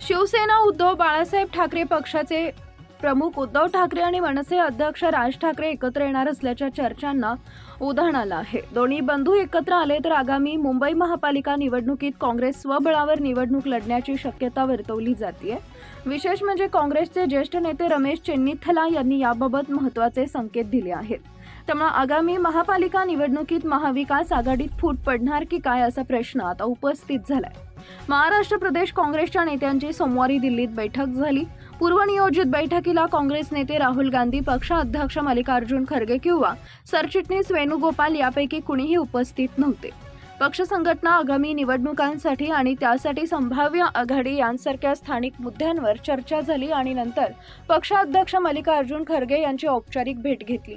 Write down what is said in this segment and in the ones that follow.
शिवसेना उद्धव बाळासाहेब ठाकरे पक्षाचे प्रमुख उद्धव ठाकरे आणि मनसे अध्यक्ष राज ठाकरे एकत्र येणार असल्याच्या चर्चांना उधाण आलं आहे. दोन्ही बंधू एकत्र आले तर आगामी मुंबई महापालिका निवडणुकीत काँग्रेस स्वबळावर निवडणूक लढण्याची शक्यता वर्तवली जाते विशेष म्हणजे काँग्रेसचे ज्येष्ठ नेते रमेश चेन्निथला यांनी याबाबत महत्त्वाचे संकेत दिले आहेत. त्यामुळे आगामी महापालिका निवडणुकीत महाविकास आघाडीत फूट पडणार की काय असा प्रश्न आता उपस्थित झालाय. महाराष्ट्र प्रदेश काँग्रेसच्या नेत्यांची सोमवारी दिल्लीत बैठक झाली. पूर्वनियोजित बैठकीला काँग्रेस नेते राहुल गांधी पक्षाध्यक्ष मल्लिकार्जुन खरगे किंवा सरचिटणीस वेणुगोपाल यापैकी कुणीही उपस्थित नव्हते. पक्ष संघटना आगामी निवडणुकांसाठी आणि त्यासाठी संभाव्य आघाडी यांसारख्या स्थानिक मुद्द्यांवर चर्चा झाली आणि नंतर पक्षाध्यक्ष मल्लिकार्जुन खरगे यांची औपचारिक भेट घेतली.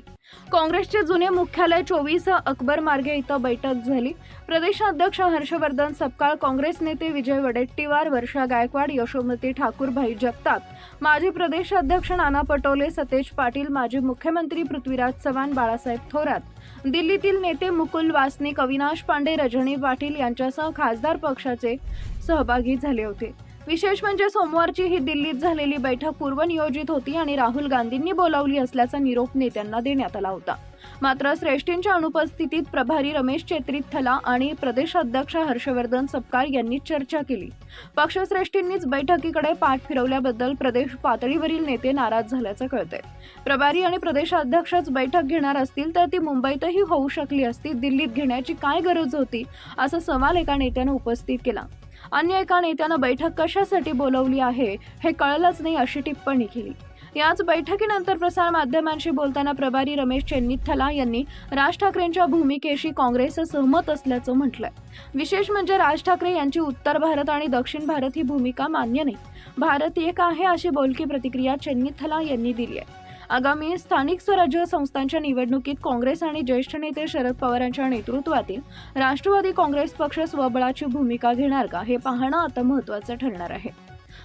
काँग्रेसचे जुने मुख्यालय चोवीस अकबर मार्गे इथं बैठक झाली. प्रदेशाध्यक्ष हर्षवर्धन सपकाळ काँग्रेस नेते विजय वडेट्टीवार वर्षा गायकवाड यशोमती ठाकूर भाई जगताप माजी प्रदेशाध्यक्ष नाना पटोले सतेज पाटील माजी मुख्यमंत्री पृथ्वीराज चव्हाण बाळासाहेब थोरात दिल्लीतील नेते मुकुल वासनिक अविनाश पांडे रजनी पाटील यांच्यासह खासदार पक्षाचे सहभागी झाले होते. विशेष म्हणजे सोमवारची ही दिल्लीत झालेली बैठक पूर्वनियोजित होती आणि राहुल गांधींनी बोलावली असल्याचा निरोप नेत्यांना देण्यात आला होता. मात्र श्रेष्ठींच्या अनुपस्थितीत प्रभारी रमेश चेत्रिथला आणि प्रदेशाध्यक्ष हर्षवर्धन सपकाळ यांनी चर्चा केली. पक्षश्रेष्ठींनीच बैठकीकडे पाठ फिरवल्याबद्दल प्रदेश पातळीवरील नेते नाराज झाल्याचं कळतंय. प्रभारी आणि प्रदेशाध्यक्षच बैठक घेणार असतील तर ती मुंबईतही होऊ शकली असती दिल्लीत घेण्याची काय गरज होती? असा सवाल एका नेत्यानं उपस्थित केला. अन्य एका नेत्यानं बैठक कशासाठी बोलवली आहे हे कळलंच नाही अशी टिप्पणी केली. याच बैठकीनंतर प्रसार माध्यमांशी बोलताना प्रभारी रमेश चेन्निथला यांनी राज ठाकरेंच्या भूमिकेशी काँग्रेस सहमत असल्याचं म्हटलंय. विशेष म्हणजे राज ठाकरे यांची उत्तर भारत आणि दक्षिण भारत ही भूमिका मान्य नाही. भारत एक आहे अशी बोलकी प्रतिक्रिया चेन्निथला यांनी दिली आहे. आगामी स्थानिक स्वराज्य संस्थांच्या निवडणुकीत काँग्रेस आणि ज्येष्ठ नेते शरद पवारांच्या नेतृत्वातील राष्ट्रवादी काँग्रेस पक्ष स्वबळाची भूमिका घेणार का हे पाहणं आता महत्त्वाचं ठरणार आहे.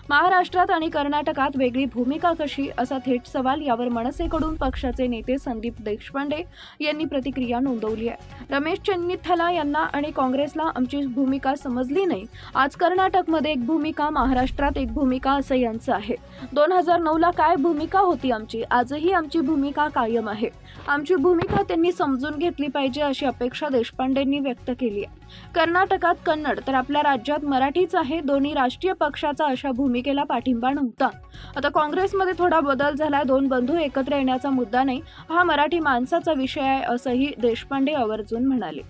महाराष्ट्रात आणि कर्नाटकात वेगळी भूमिका कशी असा थेट सवाल यावर मनसेकडून पक्षाचे नेते संदीप देशपांडे यांनी प्रतिक्रिया नोंदवली आहे. रमेश चेन्निथला यांना आणि काँग्रेसला आमची भूमिका समजली नाही. आज कर्नाटकमध्ये एक भूमिका महाराष्ट्रात एक भूमिका असं यांचं आहे. दोन हजार नऊला काय भूमिका होती आमची? आजही आमची भूमिका कायम आहे. आमची भूमिका त्यांनी समजून घेतली पाहिजे अशी अपेक्षा देशपांडेंनी व्यक्त केली आहे. कर्नाटकात कन्नड तर आपल्या राज्यात मराठीच आहे. दोन्ही राष्ट्रीय पक्षाचा अशा भूमिकेला पाठिंबा नव्हता. आता काँग्रेसमध्ये थोडा बदल झालाय. दोन बंधू एकत्र येण्याचा मुद्दा नाही. हा मराठी माणसाचा विषय आहे असंही देशपांडे आवर्जून म्हणाले.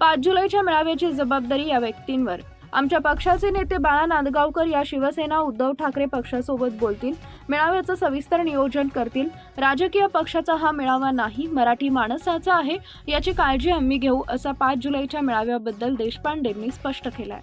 पाच जुलैच्या मेळाव्याची जबाबदारी या व्यक्तींवर. आमच्या पक्षाचे नेते बाळा नांदगावकर या शिवसेना उद्धव ठाकरे पक्षासोबत बोलतील मेळाव्याचं सविस्तर नियोजन करतील. राजकीय पक्षाचा हा मेळावा नाही मराठी माणसाचा आहे याची काळजी आम्ही घेऊ असा पाच जुलैच्या मेळाव्याबद्दल देशपांडेंनी स्पष्ट केलाय.